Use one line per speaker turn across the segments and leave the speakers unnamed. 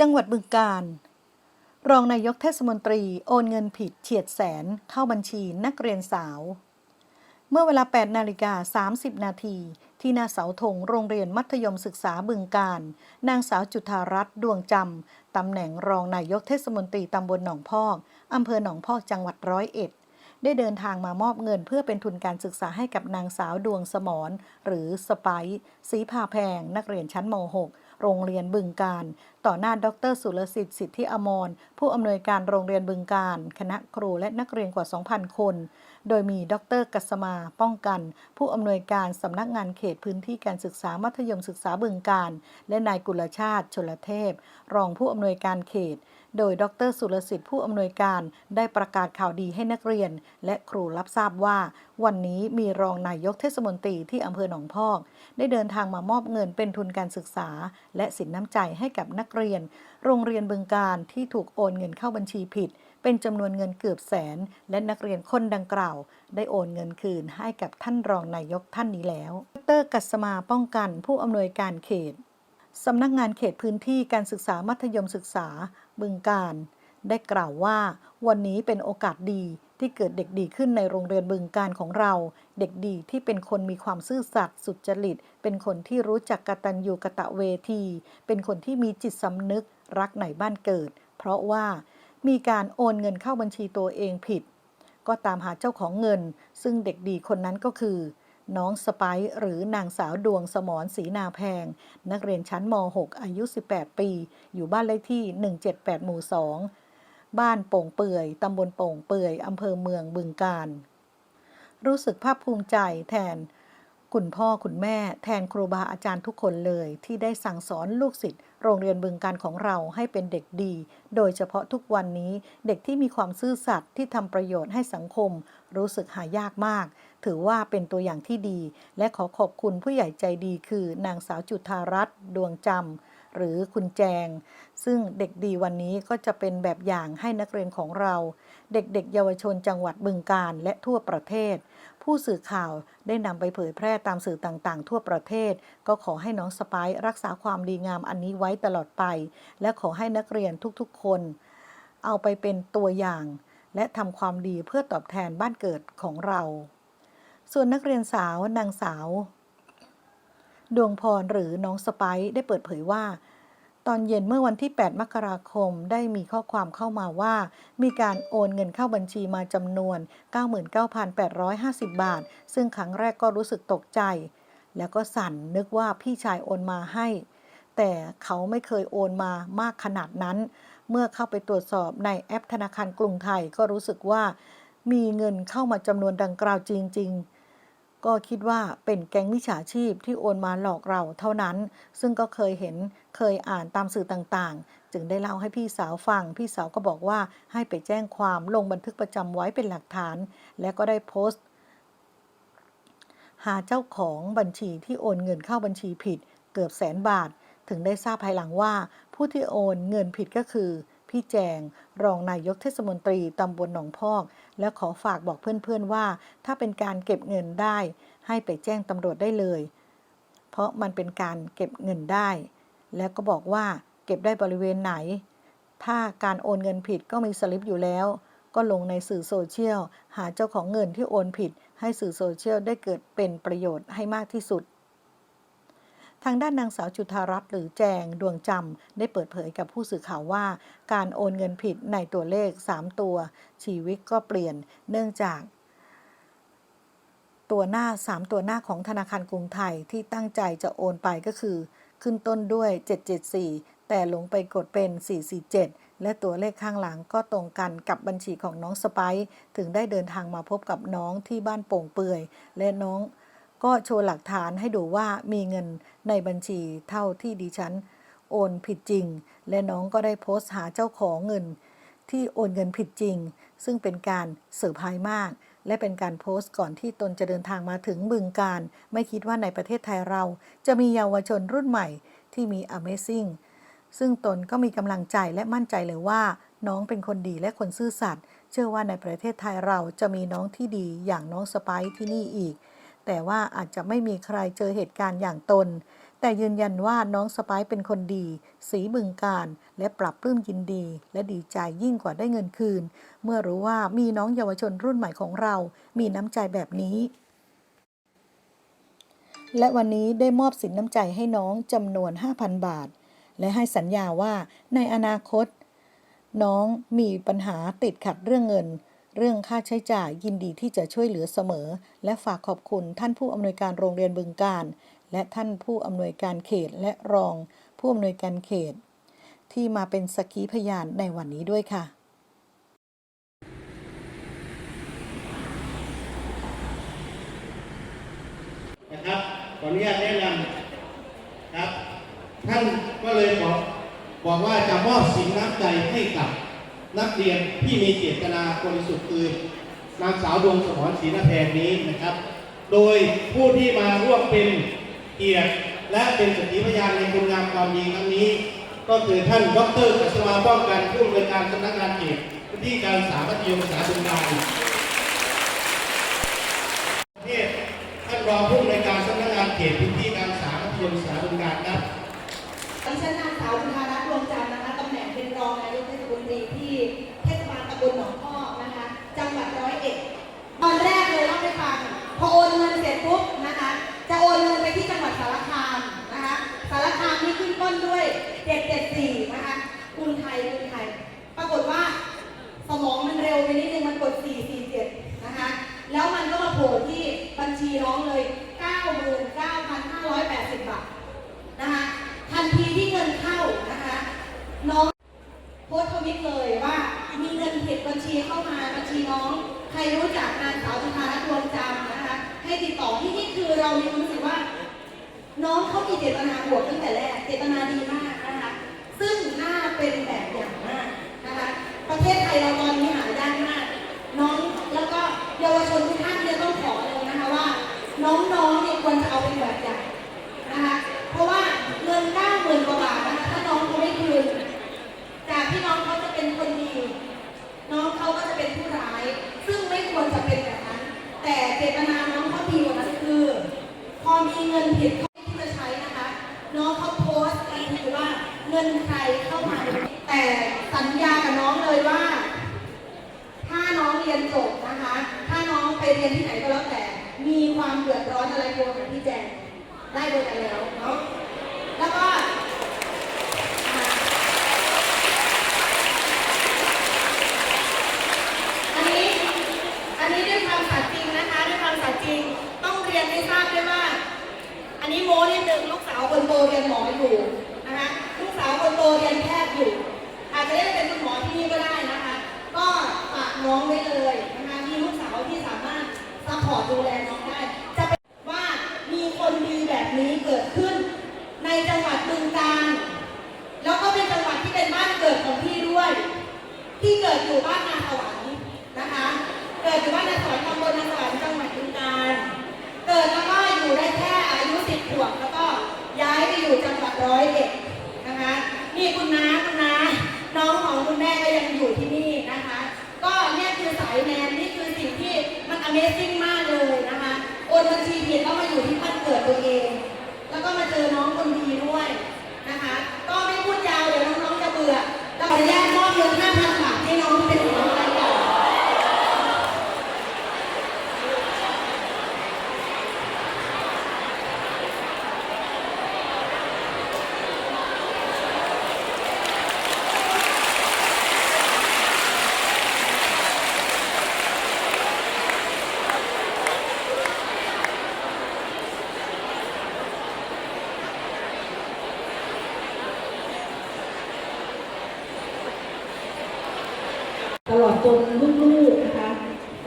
จังหวัดบึงกาฬรองนายกเทศมนตรีโอนเงินผิดเฉียดแสนเข้าบัญชีนักเรียนสาว เมื่อเวลา 8 นาฬิกา 30 นาทีที่หน้าเสาธงโรงเรียนมัธยมศึกษาบึงการ นางสาวจุธารัตน์ดวงจำ ตำแหน่งรองนายกเทศมนตรีตำบลหนองพอก อำเภอหนองพอกจังหวัดร้อยเอ็ดได้เดินทางมามอบเงินเพื่อเป็นทุนการศึกษาให้กับนางสาวดวงสมรหรือสไปซ์ศรีพาแพง นักเรียนชั้นม .6 โรงเรียนบึงการ ต่อหน้าดร สุรสิทธิ์สิทธิอมร ผู้อำนวยการโรงเรียนบึงการ คณะครูและนักเรียนกว่า 2,000 คน โดยมีดรกัสมาป้องกัน ผู้อำนวยการสำนักงานเขตพื้นที่การศึกษามัธยมศึกษาบึงการ และนายกุลชาติชลเทพ รองผู้อำนวยการเขต โดยดรสุรสิทธิ์ผู้อำนวยการได้ประกาศข่าวดีให้นักเรียน และครูรับทราบว่า วันนี้มีรองนายกเทศมนตรีที่อำเภอหนองพอก ได้เดินทางมามอบเงินเป็นทุนการศึกษา และสินน้ำใจให้กับนักเรียน โรงเรียนบึงการที่ถูกโอนเงินเข้าบัญชีผิด เป็นจำนวนเงินเกือบแสน และนักเรียนคนดังกล่าว ได้โอนเงินคืนให้กับท่านรองนายกท่านนี้แล้ว ดรกัสมาป้องกันผู้อำนวยการเขตสำนักงานเขตพื้นที่การศึกษามัธยมศึกษา บึงการ ได้กล่าวว่า วันนี้เป็นโอกาสดีที่เกิดเด็กดีขึ้นในโรงเรียนบึงการของเรา เด็กดีที่เป็นคนมีความซื่อสัตย์สุจริต เป็นคนที่รู้จักกตัญญูกะตะเวที เป็นคนที่มีจิตสำนึกรักในบ้านเกิด เพราะว่ามีการโอนเงินเข้าบัญชีตัวเองผิด ก็ตามหาเจ้าของเงิน ซึ่งเด็กดีคนนั้นก็คือ น้องสไปซ์หรือนางสาวดวงสมรศรีนาแพง นักเรียนชั้นม .6 อายุ 18 ปี อยู่บ้านเลขที่ 178 หมู่ 2 บ้านโป่งเปื่อย ตำบลโป่งเปื่อย อำเภอเมืองบึงการ รู้สึกภาคภูมิใจแทน คุณพ่อคุณแม่แทนครูบาอาจารย์ทุกคนเลย ที่ได้สั่งสอนลูกศิษย์โรงเรียนบึงการของเราให้เป็นเด็กดี โดยเฉพาะทุกวันนี้เด็กที่มีความซื่อสัตย์ที่ทำประโยชน์ให้สังคม รู้สึกหายากมาก ถือว่าเป็นตัวอย่างที่ดี และขอขอบคุณผู้ใหญ่ใจดีคือ นางสาวจุธารัตน์ดวงจำหรือคุณแจง ซึ่งเด็กดีวันนี้ก็จะเป็นแบบอย่างให้นักเรียนของเรา เด็กๆ เยาวชนจังหวัดบึงการและทั่วประเทศ ผู้สื่อข่าวได้นำไปเผยแพร่ตามสื่อต่างๆ ทั่วประเทศ ก็ขอให้น้องสไปซ์รักษาความดีงามอันนี้ไว้ตลอดไป และขอให้นักเรียนทุกๆ คน เอาไปเป็นตัวอย่าง และทำความดีเพื่อตอบแทนบ้านเกิดของเรา ส่วนนักเรียนสาวนางสาว ดวงพรหรือน้องสไปซ์ได้เปิดเผยว่า ตอนเย็นเมื่อวันที่ 8 มกราคม ได้มีข้อความเข้ามาว่า มีการโอนเงินเข้าบัญชีมาจำนวน 99,850 บาท ซึ่งครั้งแรกก็รู้สึกตกใจ แล้วก็สั่นนึกว่าพี่ชายโอนมาให้ แต่เขาไม่เคยโอนมามากขนาดนั้น เมื่อเข้าไปตรวจสอบในแอปธนาคารกรุงไทยก็รู้สึกว่า มีเงินเข้ามาจำนวนดังกล่าวจริง ๆ ก็คิดว่าเป็นแก๊งมิจฉาชีพที่โอนมาหลอกเราเท่านั้น ซึ่งก็เคยเห็นเคยอ่านตามสื่อต่างๆ จึงได้เล่าให้พี่สาวฟัง พี่สาวก็บอกว่าให้ไปแจ้งความลงบันทึกประจำไว้เป็นหลักฐาน และก็ได้โพสต์ หาเจ้าของบัญชีที่โอนเงินเข้าบัญชีผิด เกือบแสนบาท ถึงได้ทราบภายหลังว่า ผู้ที่โอนเงินผิดก็คือ พี่แจง รองนายกเทศมนตรีตำบลหนองพอก และขอฝากบอกเพื่อนๆว่า ถ้าเป็นการเก็บเงินได้ ให้ไปแจ้งตำรวจได้เลย เพราะมันเป็นการเก็บเงินได้ แล้วก็บอกว่าเก็บได้บริเวณไหน ถ้าการโอนเงินผิดก็มีสลิปอยู่แล้ว ก็ลงในสื่อโซเชียลหาเจ้าของเงินที่โอนผิด ให้สื่อโซเชียลได้เกิดเป็นประโยชน์ให้มากที่สุด ทางด้านนางสาวจุธารัตน์หรือแจงดวงจำได้เปิดเผยกับผู้สื่อข่าวว่า การโอนเงินผิดในตัวเลข 3 ตัว ชีวิตก็เปลี่ยนเนื่องจากตัวหน้า 3 ตัวหน้าของธนาคารกรุงไทยที่ตั้งใจจะโอนไปก็คือ ขึ้นต้นด้วย 774 แต่หลงไปกดเป็น 447 และตัวเลขข้างหลังก็ตรงกันกับบัญชีของน้องสไปซ์ถึงได้เดินทางมาพบกับน้องที่บ้านโป่งเปื่อย และน้อง ก็โชว์หลักฐานให้ดูว่ามีเงินในบัญชีเท่าที่ดิฉัน โอนผิดจริง และน้องก็ได้โพสต์หาเจ้าของเงิน ที่โอนเงินผิดจริง ซึ่งเป็นการเซอร์ไพรส์มาก และเป็นการโพสต์ก่อนที่ตนจะเดินทางมาถึงบึงการ ไม่คิดว่าในประเทศไทยเรา จะมีเยาวชนรุ่นใหม่ที่มี Amazing ซึ่งตนก็มีกำลังใจและมั่นใจเลยว่า น้องเป็นคนดีและคนซื่อสัตย์เชื่อว่าในประเทศไทยเราจะมีน้องที่ดีอย่างน้องสไปที่นี่อีก แต่ว่าอาจจะไม่มีใครเจอเหตุการณ์อย่างตน แต่ยืนยันว่าน้องสไปซ์เป็นคนดี สีบึงการ และปรับปลื้มยินดี และดีใจยิ่งกว่าได้เงินคืน เมื่อรู้ว่ามีน้องเยาวชนรุ่นใหม่ของเรา มีน้ำใจแบบนี้และวันนี้ได้มอบสินน้ำใจให้น้องจำนวน 5,000 บาท และให้สัญญาว่าในอนาคต น้องมีปัญหาติดขัดเรื่องเงิน เรื่องค่าใช้จ่ายยินดีที่จะช่วยเหลือเสมอ และฝากขอบคุณท่านผู้อำนวยการโรงเรียนบึงการ และท่านผู้อำนวยการเขตและรอง ผู้อำนวยการเขต ที่มาเป็นสักขีพยานในวันนี้ด้วยค่ะ
นะครับขออนุญาตแนะนำครับ ท่านก็เลยบอกบอกว่าจะมอบสินน้ำใจให้กับ นักเรียนที่มีเจตนาบริสุทธิ์คือนางสาวดวงสมรศรีนแพงนี้นะครับ โดยผู้ที่มาร่วมเป็นเกียรติและเป็นสกขีพยานในคุณงามความดีครั้งนี้ ก็คือท่านดรกัสมาป้องกันผู้อำนวยการสำนักงานเขตพื้นที่การศึกษามัธยมศึกษาบึงการเทศท่านรองผู้อำนวยการสำนักงานเขตพื้นที่การศึกษามัธยมศึกษาบึงการครับ
ดิฉันนางสาว รีที่เทศบาลตำบลหนองพอกนะคะ จังหวัดร้อยเอ็ดตอนแรกเลยเล่าให้ฟังพอโอนเงินเสร็จปุ๊บนะคะ จะโอนเงินไปที่จังหวัดสารคามนะคะ สารคามนี่ขึ้นต้นด้วย 774 นะคะกรุงไทยกรุงไทย ปรากฏว่า สมองมันเร็วไปนิดนึงมันกด 447 นะคะ แล้วมันก็มาโผล่ที่บัญชีน้องเลย 99,580 บาท นะคะทันทีที่เงินเข้านะคะ น้องโพสต์ ทวิตเลยว่ามีเงินผิดบัญชีเข้ามาบัญชีน้อง ใครรู้จักนางสาวจุฬารัตน์ดวงจันทร์นะคะ ให้ติดต่อที่นี่คือเรามีความรู้สึกว่า น้องเขามีเจตนาบวกตั้งแต่แรก เจตนาดีมากนะคะ ซึ่งน่าเป็นแบบอย่างมากนะคะ ประเทศไทยเราตอนนี้หายากมาก น้องแล้วก็เยาวชนทุกท่านเนี่ยต้องขอเลยนะคะว่า น้องๆเนี่ยควรจะเอาเป็นแบบอย่างนะคะ เพราะว่าเงินเก้าหมื่นกว่าบาทนะคะถ้าน้องเขาไม่คืน ที่น้องเขาจะเป็นคนดี น้องเขาก็จะเป็นผู้ร้าย ซึ่งไม่ควรจะเป็นแบบนั้น แต่เจตนาน้องเขาดีกว่านั้นคือ พอมีเงินผิดเขาที่จะใช้นะคะ น้องเขาโพสต์กันคือว่าเงินใครเข้ามา แต่สัญญากับน้องเลยว่า ถ้าน้องเรียนจบนะคะ ถ้าน้องไปเรียนที่ไหนก็แล้วแต่ มีความเดือดร้อนอะไรโทรหาพี่แจงได้โดยกันแล้วเนาะ แล้วก็อ่าอันนี้ อันนี้ด้วยความสัตย์จริงนะคะด้วยความสัตย์จริงต้องเรียนให้ทราบด้วยว่า อันนี้โม้นิดนึงลูกสาวคนโตเรียนหมออยู่นะคะลูกสาวคนโตเรียนแพทย์อยู่ อาจจะได้เป็นคุณหมอที่นี่ก็ได้นะคะ ก็ฝากน้องไว้เลยนะคะมีลูกสาวที่สามารถซัพพอร์ตดูแลน้องได้ จะเป็นว่ามีคนดีแบบนี้เกิดขึ้น ในจังหวัดบึงกาฬแล้วก็เป็นจังหวัดที่เป็นบ้านเกิดของพี่ด้วย ที่เกิดอยู่บ้านนาสวรรค์นะคะ เกิดอยู่บ้านนาสวรรค์ตำบลนาสวรรค์จังหวัดบึงกาฬเกิดแล้วก็อยู่ได้แค่อายุสิบขวบแล้วก็ย้ายไปอยู่จังหวัดร้อยเอ็ดนะคะ นี่คุณน้าคุณน้าน้องของคุณแม่ก็ยังอยู่ที่นี่นะคะ ก็เนี่ยคือสายแนนนี่คือสิ่งที่มัน Amazing มากเลยนะคะโอนบัญชีผิดแล้วมาอยู่ที่บ้านเกิดตัวเอง แล้วก็มาเจอน้องคนดีด้วยนะคะ ก็ไม่พูดยาวเดี๋ยวน้องๆจะเบื่อแล้วขออนุญาตมอบเงิน5,000บาทให้น้องเป็นหัวรายการ
ตลอดจนลูกๆนะคะ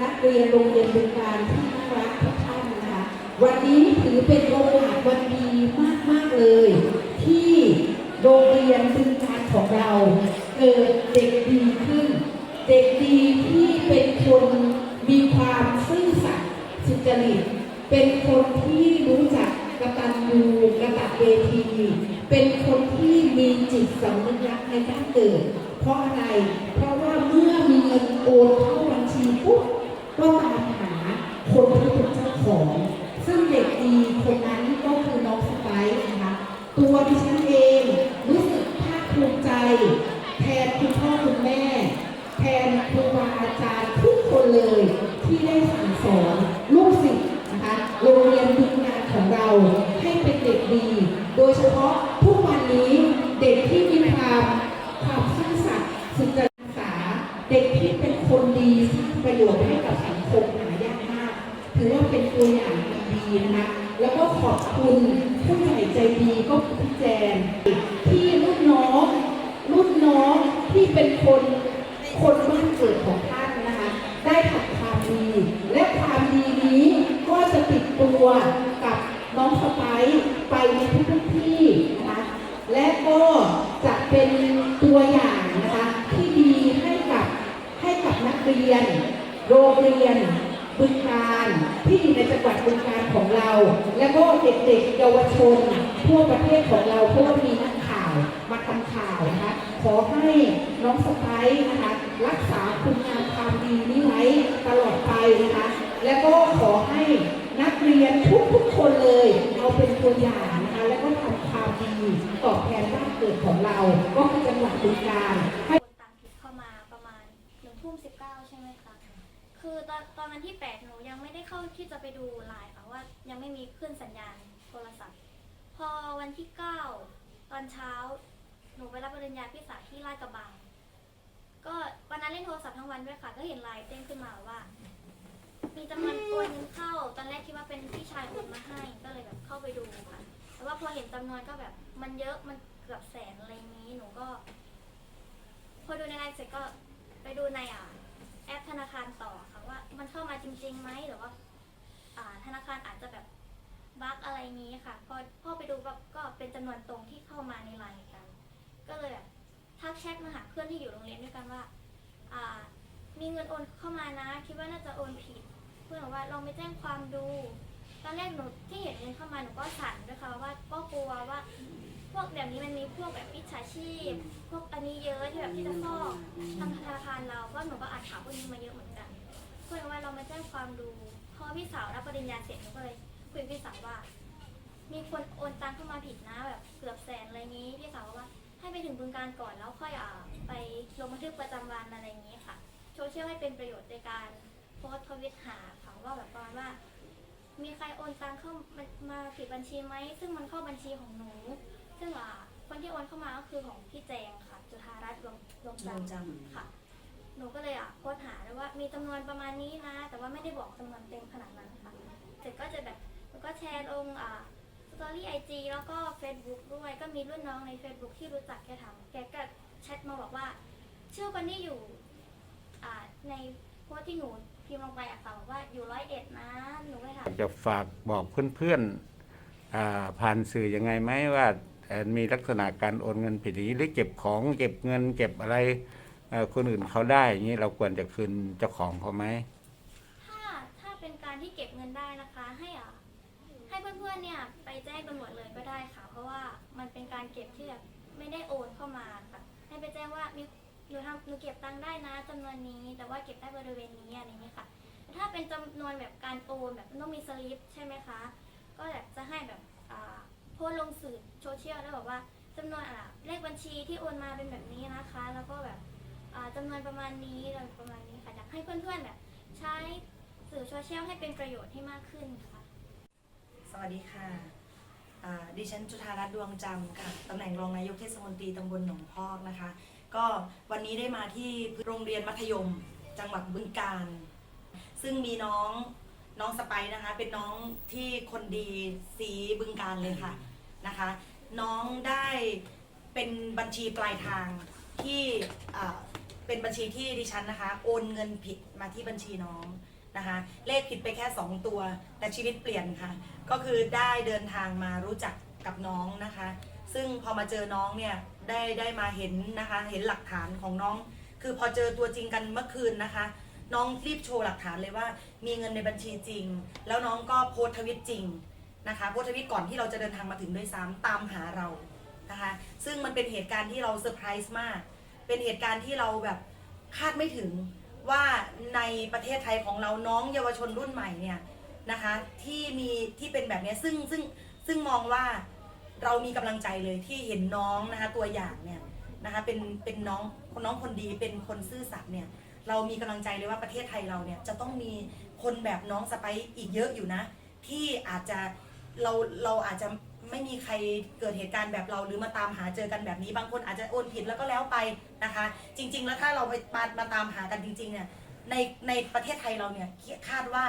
นักเรียนโรงเรียนบึงการที่น่ารักทุกท่านนะคะ วันนี้ถือเป็นโอกาสวันดีมากๆเลย ที่ โรงเรียนบึงการของเราเกิดเด็กดีขึ้น เด็กดีที่เป็นคนมีความซื่อสัตย์สุจริต เป็นคนที่รู้จักกตัญญูกตเวที เป็นคนที่มีจิตสำนึกรักในการเกิด เพราะอะไร เพราะว่าเมื่อมีเงินโอนเข้าบัญชีปุ๊บก็ตามหาคนที่เป็นเจ้าของ ซึ่งเด็กดีคนนั้นก็คือน้องสไปซ์นะคะ ตัวดิฉันเอง ภูมิใจ แทนคุณพ่อคุณแม่ แทนครูบาอาจารย์ทุกคนเลยที่ได้สั่งสอนลูกศิษย์นะคะโรงเรียนดุงานของเราให้เป็นเด็กดี โดยเฉพาะ ที่เป็นคนคนบ้านเกิดของท่านนะคะ ได้ทำความดี และความดีนี้ก็จะติดตัวกับน้องสไปซ์ไปในทุกๆที่นะคะ และก็จะเป็นตัวอย่างนะคะ ที่ดีให้กับให้กับนักเรียน โรงเรียนบึงการที่อยู่ในจังหวัดบึงการของเรา และก็เด็กๆ เยาวชน ทั่วประเทศของเราเพราะว่ามีนักข่าวมาทำข่าวนะคะ ขอให้น้องสไปซ์นะคะ รักษาคุณงามความดีนี้ไว้ตลอดไปนะคะ และก็ขอให้นักเรียนทุกๆ คนเลยเอาเป็นตัวอย่างนะคะแล้วก็ทำความดีตอบแทนบ้านเกิดของเรา ก็คือจังหวัดบึงการ
โอนตังทิศเข้ามาประมาณหนึ่งทุ่มสิบเก้าใช่ไหมคะคือตอนตอนนั้นที่แปดหนูยังไม่ได้เข้าที่จะไปดูไลน์ค่ะว่ายังไม่มีขึ้นสัญญาณโทรศัพท์ พอวันที่เก้าตอนเช้า หนูไปรับปริญญาพี่สาวที่ลาดกระบัง ก็วันนั้นเล่นโทรศัพท์ทั้งวันด้วยค่ะ ก็เห็นไลน์เด้งขึ้นมาว่า มีจำนวน ตอนแรกคิดว่าเป็นพี่ชายโอนมาให้ก็เลยแบบเข้าไปดูค่ะ แต่ว่าพอเห็นจำนวนก็แบบมันเยอะมันเกือบแสนอะไรนี้หนูก็ พอดูในไลน์เสร็จก็ไปดูในอ่าแอปธนาคารต่อค่ะว่ามันเข้ามาจริงๆไหมหรือว่า อ่าธนาคารอาจจะแบบบั๊กอะไรนี้ค่ะ พอพ่อไปดูก็ก็เป็นจำนวนตรงที่เข้ามาในไลน์กัน ก็เลยแบบทักแชทมาหาเพื่อนที่อยู่โรงเรียนด้วยกันว่า อ่า มีเงินโอนเข้ามานะ คิดว่าน่าจะโอนผิด เพื่อนบอกว่าลองไปแจ้งความดู ตอนแรกหนูที่เห็นเงินเข้ามาหนูก็สั่นด้วยค่ะว่าก็กลัวว่า พวกแบบนี้มันมีพวกแบบมิจฉาชีพ พวกอันนี้เยอะที่แบบที่จะฟอกทางธนาคารเราเพราะหนูก็อ่านข่าวพวกนี้มาเยอะเหมือนกันเพื่อนว่าเรามาแจ้งความดูพอพี่สาวรับปริญญาเสร็จหนูก็เลยคุยกับพี่สาวว่า มีคนโอนตังเข้ามาผิดนะแบบเกือบแสนอะไรนี้พี่สาวบอกว่าให้ไปถึงบึงการก่อนแล้วค่อยอ่าไปลงบันทึกประจำวันอะไรอย่างนี้ค่ะโซเชียลให้เป็นประโยชน์ในการ พสต์ทวิตหาค่ะว่าแบบประมาณว่า มีใครโอนตังเข้ามามาผิดบัญชีไหมซึ่งมันเข้าบัญชีของหนู ซึ่งอ่าคนที่โอนเข้ามาก็คือของพี่แจงค่ะ จุธารัตน์ดวงดวงจันทร์ค่ะ หนูก็เลยอะโพสต์หาด้วยว่ามีจำนวนประมาณนี้นะ แต่ว่าไม่ได้บอกจำนวนเต็มขนาดนั้นค่ะเสร็จก็จะแบบแล้วก็แชร์ลงอ่าสตอรี่ไอจีแล้วก็ Facebook ด้วยก็มีรุ่นน้องใน Facebook ที่รู้จักแกทำแกก็แชทมาบอกว่า ชื่อคนที่อยู่อ่าในโพสต์ที่หนู พิมพ์ลงไปอะค่ะบอกว่าอยู่ร้อยเอ็ดนะหนูก็เลยถาม
จะฝากบอกเพื่อนๆอ่าผ่านสื่อยังไงไหมว่าเอ่อมีลักษณะการโอนเงินผิดอย่างนี้หรือเก็บของเก็บเงินเก็บอะไรเอ่อคนอื่นเขาได้อย่างนี้เราควรจะคืนเจ้าของเขาไหม
ถ้าถ้าเป็นการที่เก็บเงินได้นะคะ ให้อะให้เพื่อนๆเนี่ยไปแจ้งตำรวจเลยก็ได้ค่ะ เพราะว่ามันเป็นการเก็บที่แบบไม่ได้โอนเข้ามาค่ะให้ไปแจ้งว่ามีห นูทำหนูเก็บตังค์ได้นะจำนวนนี้ แต่ว่าเก็บได้บริเวณนี้อะไรเงี้ยค่ะ ถ้าเป็นจำนวนแบบการโอนแบบต้องมีสลิปใช่ไหมคะ ก็แบบจะให้แบบอ่าโพสต์ลงสื่อโซเชียลแล้วบอกว่าจำนวนอะเลขบัญชีที่โอนมาเป็นแบบนี้นะคะ แล้วก็แบบอ่าจำนวนประมาณนี้อะไรประมาณนี้ค่ะอยากให้เพื่อนๆแบบใช้สื่อโซเชียลให้เป็นประโยชน์ให้มากขึ้นค่ะ
สวัสดีค่ะอ่าดิฉันจุธารัตน์ดวงจำค่ะ ตำแหน่งรองนายกเทศมนตรีตำบลหนองพอกนะคะ ก็วันนี้ได้มาที่โรงเรียนมัธยม จังหวัดบึงกาฬซึ่งมีน้องน้องสไปซ์นะคะ เป็นน้องที่คนดีสีบึงการเลยค่ะนะคะ น้องได้เป็นบัญชีปลายทางที่เป็นบัญชีที่ดิฉันนะคะ โอนเงินผิดมาที่บัญชีน้องนะคะ เลขผิดไปแค่ 2 ตัว แต่ชีวิตเปลี่ยนค่ะ ก็คือได้เดินทางมารู้จักกับน้องนะคะ ซึ่งพอมาเจอน้องเนี่ย ได้ได้มาเห็นนะคะ เห็นหลักฐานของน้อง คือพอเจอตัวจริงกันเมื่อคืนนะคะ น้องรีบโชว์หลักฐานเลยว่า มีเงินในบัญชีจริง แล้วน้องก็โพสทวิตจริงนะคะโพสทวิตก่อนที่เราจะเดินทางมาถึงด้วยซ้ำตามหาเรานะคะ ซึ่งมันเป็นเหตุการณ์ที่เราเซอร์ไพรส์มาก เป็นเหตุการณ์ที่เราแบบคาดไม่ถึงว่าในประเทศไทยของเราน้องเยาวชนรุ่นใหม่เนี่ยนะคะที่มีที่เป็นแบบนี้ซึ่งซึ่งซึ่งมองว่า เรามีกำลังใจเลยที่เห็นน้องนะคะตัวอย่างเนี่ยนะคะเป็นเป็นน้องคนน้องคนดีเป็นคนซื่อสัตย์เนี่ยเรามีกำลังใจเลยว่าประเทศไทยเราเนี่ยจะต้องมีคนแบบน้องสไปซ์อีกเยอะอยู่นะ ที่อาจจะเราเราอาจจะไม่มีใครเกิดเหตุการณ์แบบเราหรือมาตามหาเจอกันแบบนี้บางคนอาจจะโอนผิดแล้วก็แล้วไปนะคะ จริง ๆ แล้วถ้าเราไปมามาตามหากันจริงๆเนี่ยในในประเทศไทยเราเนี่ยคาดว่า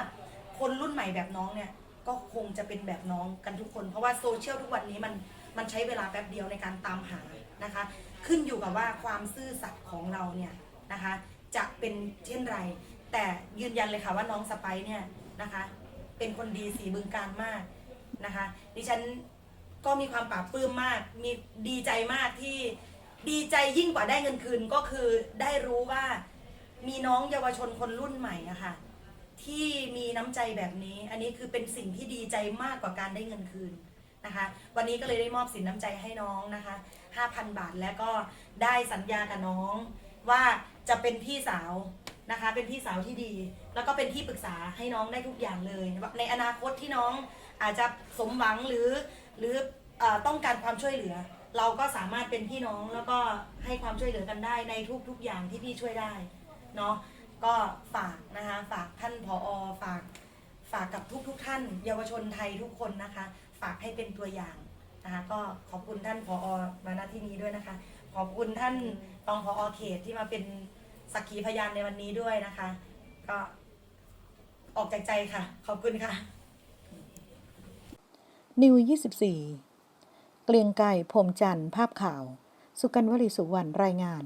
คนรุ่นใหม่แบบน้องเนี่ย ก็คงจะเป็นแบบน้องกันทุกคน เพราะว่าโซเชียลทุกวันนี้มันมันใช้เวลาแป๊บเดียวในการตามหานะคะ ขึ้นอยู่กับว่าความซื่อสัตย์ของเราเนี่ยนะคะ จะเป็นเช่นไร แต่ยืนยันเลยค่ะว่าน้องสไปซ์เนี่ยนะคะ เป็นคนดีสีบึงการมากนะคะ ดิฉันก็มีความปลาบปลื้มมาก มีดีใจมากที่ดีใจยิ่งกว่าได้เงินคืนก็คือได้รู้ว่ามีน้องเยาวชนคนรุ่นใหม่อะค่ะ ที่มีน้ำใจแบบนี้ อันนี้คือเป็นสิ่งที่ดีใจมากกว่าการได้เงินคืนนะคะ วันนี้ก็เลยได้มอบสินน้ำใจให้น้องนะคะ 5,000 บาทแล้วก็ได้สัญญากับน้องว่าจะเป็นพี่สาวนะคะ เป็นพี่สาวที่ดี แล้วก็เป็นที่ปรึกษาให้น้องได้ทุกอย่างเลย ในอนาคตที่น้องอาจจะสมหวังหรือหรือเออต้องการความช่วยเหลือ เราก็สามารถเป็นพี่น้องแล้วก็ให้ความช่วยเหลือกันได้ในทุกๆอย่างที่พี่ช่วยได้เนาะ ก็ฝากนะคะฝากท่านผอฝากฝากกับทุกๆทท่าน เยาวชนไทยทุกคนนะคะ ฝากให้เป็นตัวอย่างนะคะก็ขอบคุณท่านผอมาณที่นี้ด้วยนะคะ ขอบคุณท่านรองผอเขตที่มาเป็นสักขีพยานในวันนี้ด้วยนะคะ ก็ออกจากใจค่ะ ขอบคุณค่ะ
นิว24 เกลียงไก่พรมจันทร์ภาพข่าว สุกันวลีสุวรรณรายงาน